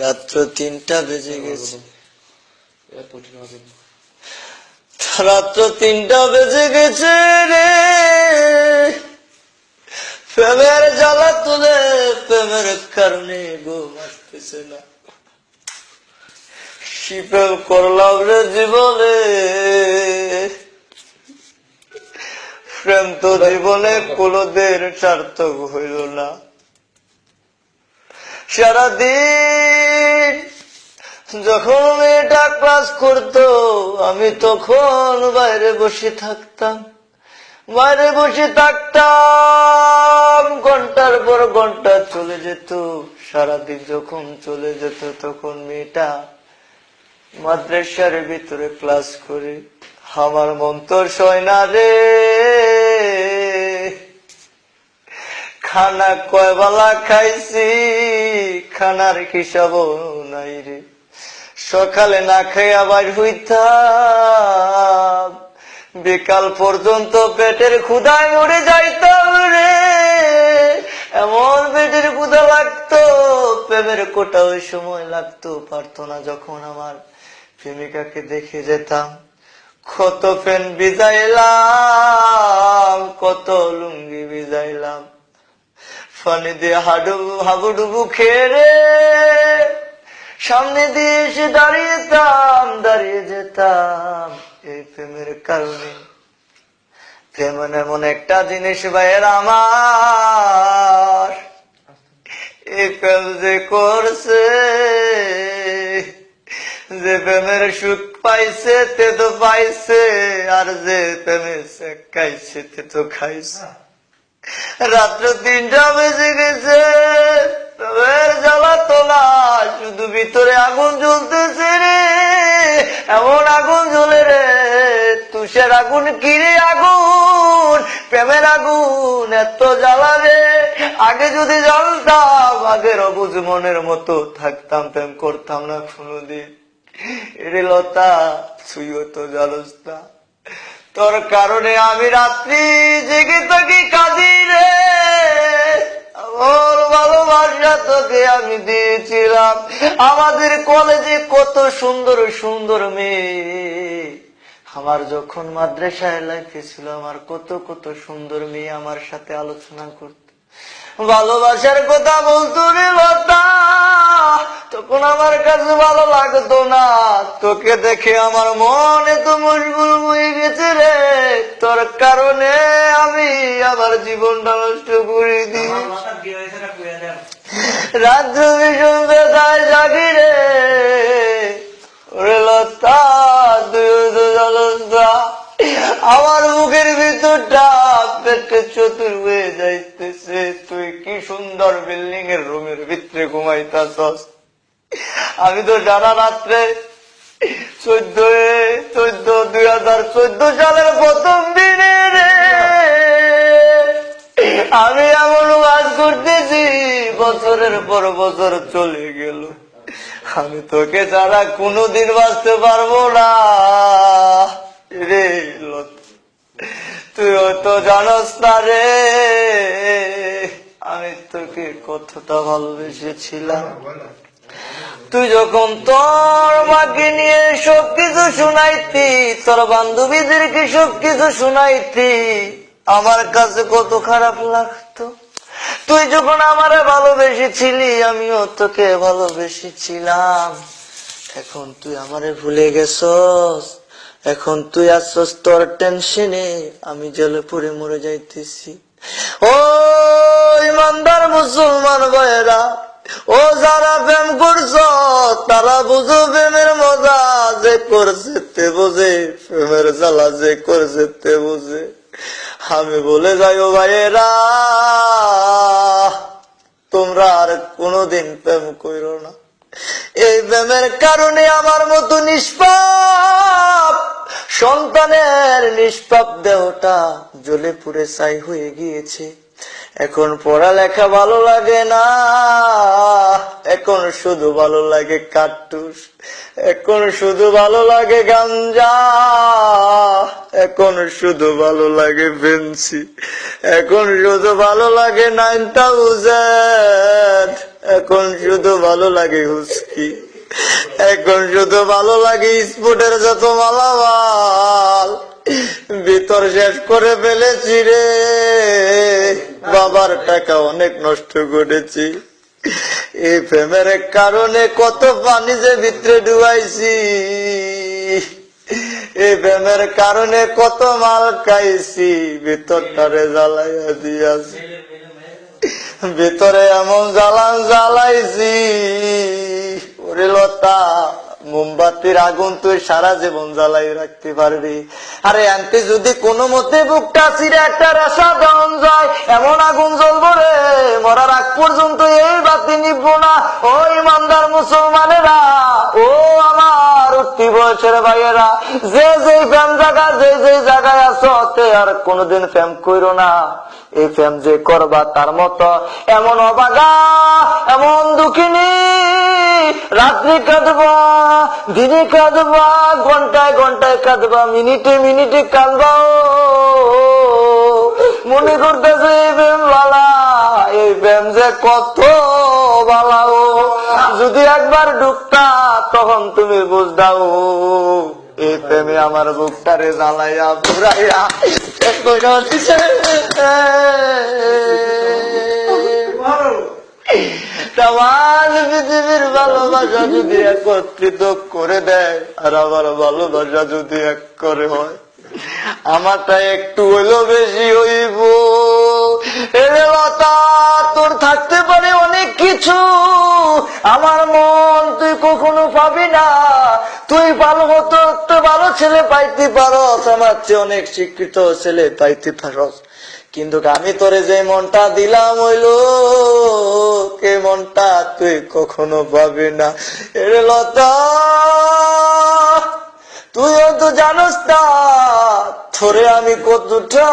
রাত্র তিনটা বেজে গেছে। হবে না। রাত্র তিনটা বেজে গেছে রে। প্রেমের জ্বালা তুলে প্রেমের কারণে ঘুম আসতেছে না। শিপেল করলাম রে জীবনে? প্রেম তো জীবনে কোনদের সার্থক হইল না। সারাদিন যখন মেয়েটা ক্লাস করতো, আমি তখন বাইরে বসে থাকতাম। বাইরে বসে থাকতাম, ঘণ্টার পর ঘণ্টা চলে যেত। সারাদিন যখন চলে যেত, তখন মেয়েটা মাদ্রাসার ভিতরে ক্লাস করে, আমার মন তো সয় না রে। খানা কয় বেলা খাইছি। খানার হিসাব নাই রে। সকালে না খাই আবার হইতাম, বিকাল পর্যন্ত পেটের ক্ষুদায় মরে যাইতাম রে। এমন পেটের ক্ষুদা লাগতো, প্রেমের কোটা ওই সময় লাগতো, পারতো না যখন আমার প্রেমিকাকে দেখে যেতাম। কত পেন বিজাইলাম কত লুঙ্গি বিজাইলাম ফানি দিয়ে হাডুবু হাবুডুবু খেয়ে রে সামনে দিয়ে এসে দাঁড়িয়েতাম, দাঁড়িয়ে যেতাম এই প্রেমের কারণে। প্রেম এমন একটা জিনিস ভাইয়ের আমার যে করছে, যে প্রেমের সুখ পাইছে, তে তো পাইছে, আর যে প্রেমের খাইছে, তে তো খাইছে। রাত্র তিনটা বেজে গেছে। জ্বালা তোলা শুধু ভিতরে আগুন জ্বলতেছে রে। এমন আগুন জ্বলে রে, তুষের আগুন, কিরে আগুন, প্রেমের আগুন, এত জ্বালা রে। আগে যদি জানতাম আগের অবুজ মনের মতো থাকতাম, প্রেম করতাম না কোনোদিন। এরে লতা, তুইও তো জানোস না। তোর কারণে আমি রাত্রি জেগে থাকি কাঁদি রে আমার ভালোবাসা তোকে আমি দিয়েছিলাম। আমাদের কলেজে কত সুন্দর সুন্দর মেয়ে। আমার যখন মাদ্রাসায় লাইফে ছিল, আমার কত কত সুন্দর মেয়ে আমার সাথে আলোচনা করত। ভালোবাসার কথা বলতো রে লতা। তখন আমার কাছে ভালো লাগতো না। তোকে দেখে আমার মন এত মশগুল হয়ে গেছে। রে কারণে আমি আমার জীবনটা নষ্ট করে দিই। রাজ্য ভীষণ বেদায় জাগি রে। ওরে লতা আমার মুখের ভিতরটা পেটে চতুর হয়ে যাইতেছে। তুই কি সুন্দর বিল্ডিং এর রুমের ভিতরে ঘুমাইতাছস? আমি তো সারা রাত্রে চোদ্দ চোদ্দ দুই হাজার চোদ্দ সালের প্রথম আমি এমন কাজ করতেছি, বছরের পর বছর চলে গেল। আমি তোকে ছাড়া কোনোদিন বাঁচতে পারব না। রে তুই তো জানস না রে। আমি তোকে কতটা ভালোবেসেছিলাম। তুই যখন তোর মাকে নিয়ে সবকিছু শুনাইতি, তোর বান্ধবীদেরকে সবকিছু শুনাইতি আমার কাছে কত খারাপ লাগতো। তুই যখন আমারে ভালোবেসেছিলি, আমিও তোকে ভালোবেসেছিলাম। এখন তুই আমারে ভুলে গেছস। এখন তুই আসছস তোর টেনশনে আমি জলে পড়ে মরে যাইতেছি। ও ইমানদার মুসলমান ভাইয়েরা, ও যারা প্রেম করছ, তারা বুঝো প্রেমের মজা যে করছে তে বোঝে, প্রেমের জ্বালা যে করছে তে বোঝে। আমি বলে যাই ও ভাইয়েরা। তোমরা আর কোনোদিন প্রেম কইর না। এই প্রেমের কারণে আমার মতো নিষ্পাপ, সন্তানের নিষ্পাপ দেহটা জ্বলে পুড়ে ছাই হয়ে গিয়েছে। এখন পড়ালেখা ভালো লাগে না। এখন শুধু ভালো লাগে কাট্টুস এখন শুধু ভালো লাগে গাঞ্জা। এখন শুধু ভালো লাগে বেঞ্চি এখন শুধু ভালো লাগে নাইন থাউজেন্ড। এখন শুধু ভালো লাগে হুস্কি এখন শুধু ভালো লাগে স্পোর্টের যত মালামাল। ভিতর শেষ করে ফেলেছি রে। বাবার টাকা অনেক নষ্ট করেছি। এই প্রেমের কারণে কত পানি যে ভিতরে ডুবাইছি। এই প্রেমের কারণে কত মাল খাইছি। ভিতরটারে জ্বালাইয়া দিয়াছি। ভিতরে এমন জ্বালান জ্বালাইছি। ওরে লতা মোমবাতির আগুন তুই সারা জীবন জ্বালাই রাখতে পারবি। আরে আনতে যদি কোনো মতে বুকটা ছিঁড়ে একটা রেশা দেওয়ান যায়, এমন আগুন জ্বলবো রে। মরার আগ পর্যন্ত এই বাতি নিব না। ও ইমানদার মুসলমানেরা, ও আমার উঠতি বয়সের ভাইয়েরা, যে যে ফ্যাম জায়গা, যে যে জায়গায় আছো তে আর কোনোদিন ফ্যাম কইরো না। এই ফ্যাম যে করবা তার মতো, এমন অবাগা, এমন দুঃখিনী রাত্রি কাঁদবা, দিনে কাঁদবা, ঘন্টায় ঘন্টায় কাঁদবা, মিনিটে মিনিটে কাঁদবা মনে করতেছে এই প্রেম বালা এই প্রেম যে কত বালা, ও। যদি একবার ঢুকতা তখন তুমি বুঝদাও এই প্রেমে আমার বুকটারে জ্বালাইয়া পুরাইয়া শেষ কইরা দিছে। পৃথিবীর ভালোবাসা যদি একত্রিত করে দেয়, আর আমার ভালোবাসা যদি এক করে হয়, আমারটা একটু হইল বেশি হইব। তোর থাকতে পারে অনেক কিছু। আমার মন তুই কখনো পাবি না। তুই ভালো হতো ভালো ছেলে পাইতে পারস। আমার চেয়ে অনেক শিক্ষিত ছেলে পাইতে পারস। কিন্তু আমি তোরে যে মনটা দিলাম হইল কে মনটা তুই কখনো পাবি না। এরে লতা, তুইও তো জানোস না থরে আমি কতটা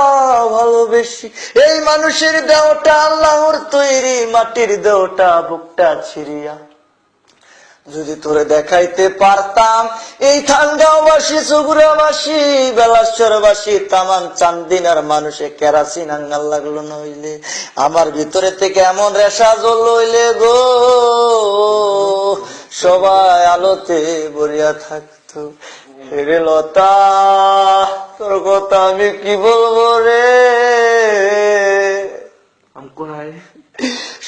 ভালোবেসি। এই মানুষের দেওটা আল্লাহর তৈরি, মাটির দেওটা বুকটা ছিড়িয়া। যদি তোরে দেখাইতে পারতাম, এই থানগাঁওবাসী, চবুরাবাসী, বেলাশ্বরবাসী তামান চান্দিন আর মানুষে কেরাসিন আঙ্গাল লাগল নইলে। আমার ভিতরে থেকে এমন রেশা জল হইলে গো। সবাই আলোতে বরিয়া থাকতো। রে লতা, তোর কথা আমি কি বলব রে? আমকো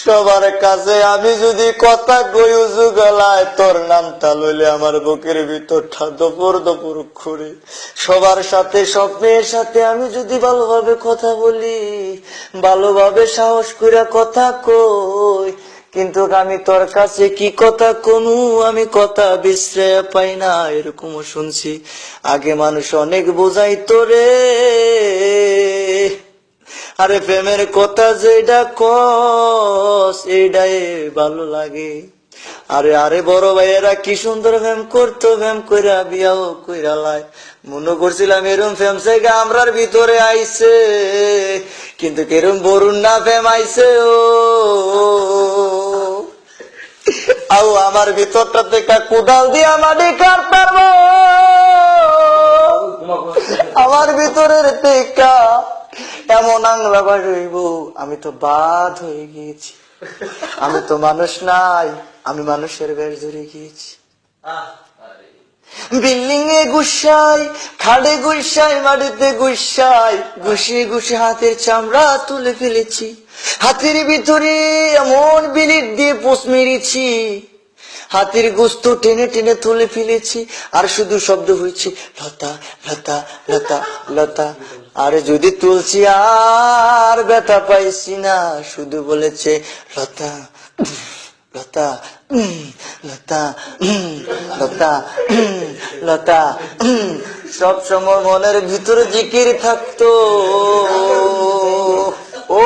সবার কাছে আমি যদি কথা কই উজু গলায় তোর নামটা লইলে আমার বুকের ভিতরটা দপুর দপুর করে সবার সাথে, স্বপ্নের সাথে আমি যদি ভালোভাবে কথা বলি, ভালোভাবে সাহস করে কথা কই, কিন্তু আমি তোর কাছে কি কথা কমু? আমি কথা বিশ্রয় পাই না, এরকমও শুনছি। আগে মানুষ অনেক বোঝাইতো রে। আরে প্রেমের কথা যেটা কস এইটাই ভালো লাগে। আরে আরে বড় ভাইয়েরা কি সুন্দর ফেম করতো ফেম কইরা বিয়াও কইরা লাই। মনে করছিলাম এরম ফেম সাইগা আমরার ভিতরে আইছে কিন্তু কেরম বরুণ না ফেম আইছে ও। আও আমার ভিতরটা থেকে কোদাল দিয়া মাটি কাটতার আমার ভিতরের টেকা এমন আংলা হইব, আমি তো বাদ হয়ে গিয়েছি। আমি তো মানুষ নাই, আমি মানুষের বেশ ধরে গিয়েছি। বিল্ডিং এ গুসাই, খাড়ে গুসাই, মাটিতে গুসাই ঘুষিয়ে ঘুষে হাতের চামড়া তুলে ফেলেছি। হাতের ভিতরে এমন বিলিট দিয়ে পোষ মেরেছি। হাতের গোস্ত টেনে টেনে তুলে ফেলেছি, আর শুধু শব্দ হয়েছে, লতা লতা লতা লতা। আরে যদি তুলছি আর ব্যথা পাইছি না, শুধু বলেছে, লতা লতা লতা লতা লতা, সব সময় মনের ভিতরে জিকির থাকতো। ও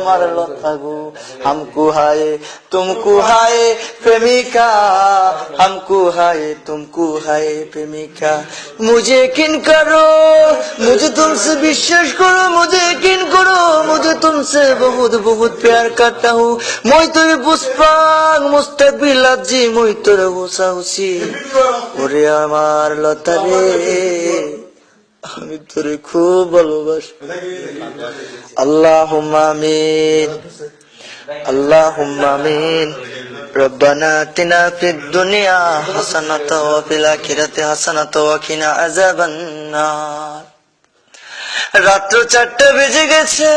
আমার লতাগু। হামকু হায়, তুমকু হায় প্রেমিকা। হামকু হায়, তুমকু হায় প্রেমিকা। মুঝে কিন করো, মুঝে তুমসে বিশ্বাস করো, মুঝে কিন করো, মুঝে তুমসে বহুত বহুত প্যার করতা হু। মই তোর পুষ্পাং মুস্তাকবিল লাজি মই তোর হুসা হুসি। ওরে আমার লতা রে। আমি তোরে খুব ভালোবাসি আল্লাহ আমিন اللهم آمين ربنا آتنا في الدنيا حسنة وفي الآخرة حسنة وقنا عذاب النار রাত্র চারটে বেজে গেছে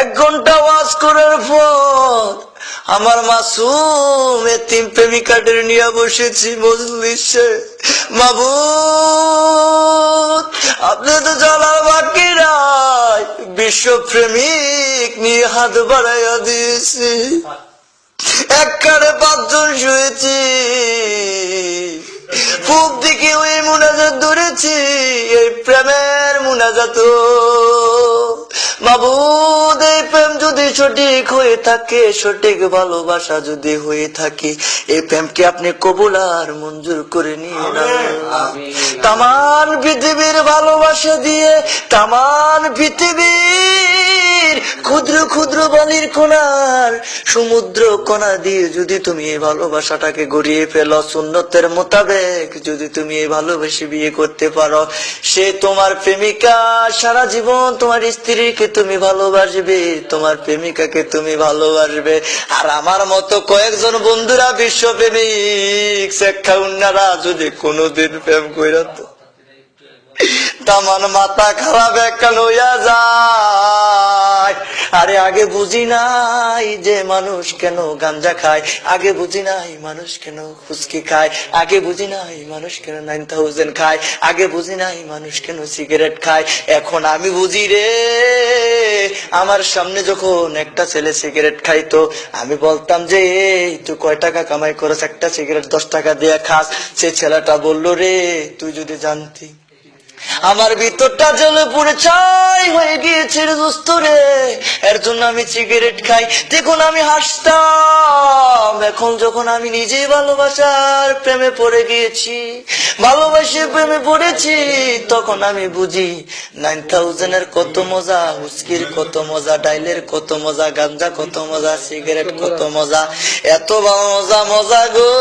এক ঘন্টা ওয়াজ করার পর আমার মাসুম এতিম প্রেমিকাদের নিয়ে বসেছি মজলিসে। মাবুদ, আপনি তো চলার বাকি নাই। বিশ্ব প্রেমিক নিয়ে হাত বাড়াইয়া দিয়েছি। এক পাঁচজন শুয়েছি। পূব দিকে ওই মুনাজাত ধরেছি, এই প্রেমের মুনাজাত। মাবুদ, এই যদি সঠিক হয়ে থাকে সঠিক ভালোবাসা যদি হয়ে থাকে এই প্রেমকে আপনি কবুল আর মঞ্জুর করে নিয়ে তামান পৃথিবীর ভালোবাসা দিয়ে তামান পৃথিবীর ক্ষুদ্র ক্ষুদ্র বালির কোনার সমুদ্র কণা দিয়ে যদি তুমি এই ভালোবাসাটাকে গড়িয়ে ফেলো সুন্নতের মোতাবেক যদি তুমি এই ভালোবেসে বিয়ে করতে পারো সে তোমার প্রেমিকা সারা জীবন তোমার স্ত্রীকে তুমি ভালোবাসবে তোমার প্রেমিকাকে তুমি ভালোবাসবে। আর আমার মতো কয়েকজন বন্ধুরা বিশ্ব প্রেমিক শেখা উন্নারা যদি কোনোদিন প্রেম কইরা তো তামান মাথা খারাপ একখান হইয়া যায় আরে আগে বুঝি নাই যে মানুষ কেন গাঞ্জা খায়। আগে বুঝি নাই মানুষ কেন ফুচকি খায়। আগে বুঝি নাই মানুষ কেন নাইন থাউজেন্ড খায়। আগে বুঝি নাই মানুষ কেন সিগারেট খায়। এখন আমি বুঝি রে, আমার সামনে যখন একটা ছেলে সিগারেট খাইতো, আমি বলতাম যে, এই, তুই কয় টাকা কামাই করস? একটা সিগারেট দশ টাকা দিয়ে খাস। সে ছেলেটা বলল, রে, তুই যদি জানতি আমার ভিতরটা জ্বলে পুড়ে ছাই হয়ে গিয়েছে রে দোস্ত রে। এর জন্য আমি সিগারেট খাই। দেখুন, আমি হাসতাম। এখন যখন আমি নিজেই ভালোবাসার প্রেমে পড়ে গিয়েছি, ভালোবাসে প্রেমে পড়েছি, তখন আমি বুঝি নাইন থাউজেন্ডের কত মজা, হুস্কির কত মজা, ডাইলের কত মজা, গাঞ্জা কত মজা সিগারেট কত মজা। এত মজা মজা গো।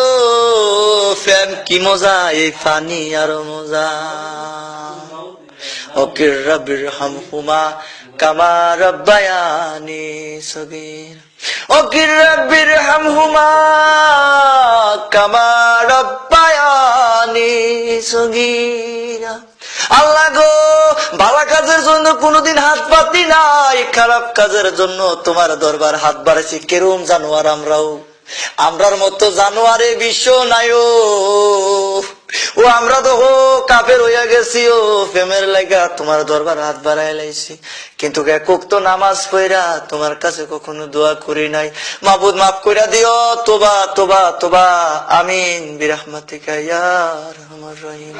ফ্যান কি মজা, এই ফানি আরও মজা। ওকির রবির কামা রব্বায়ানি ওকির রবির কামা রব্বায়ানি আল্লাহ গো ভালো কাজের জন্য কোনোদিন হাত পাতি নাই, খারাপ কাজের জন্য তোমার দরবার হাত বাড়াইছি, কেরম জানোয়ার আমরাও। আমরার মতো জানোয়ারে বিশ্ব নাই ও, আমরা তো হো কাপের হইয়া গেছি, ও, প্রেমের লাগা তোমার দরবার হাত বাড়াই লাইছি। কিন্তু একক তো নামাজ পড়া তোমার কাছে কখনো দোয়া করি নাই। মাবুদ, মাফ কইরা দিও, তোবা তোবা তোবা। আমিন। বিরহমাতিকা ইয়া রহমান রহিম.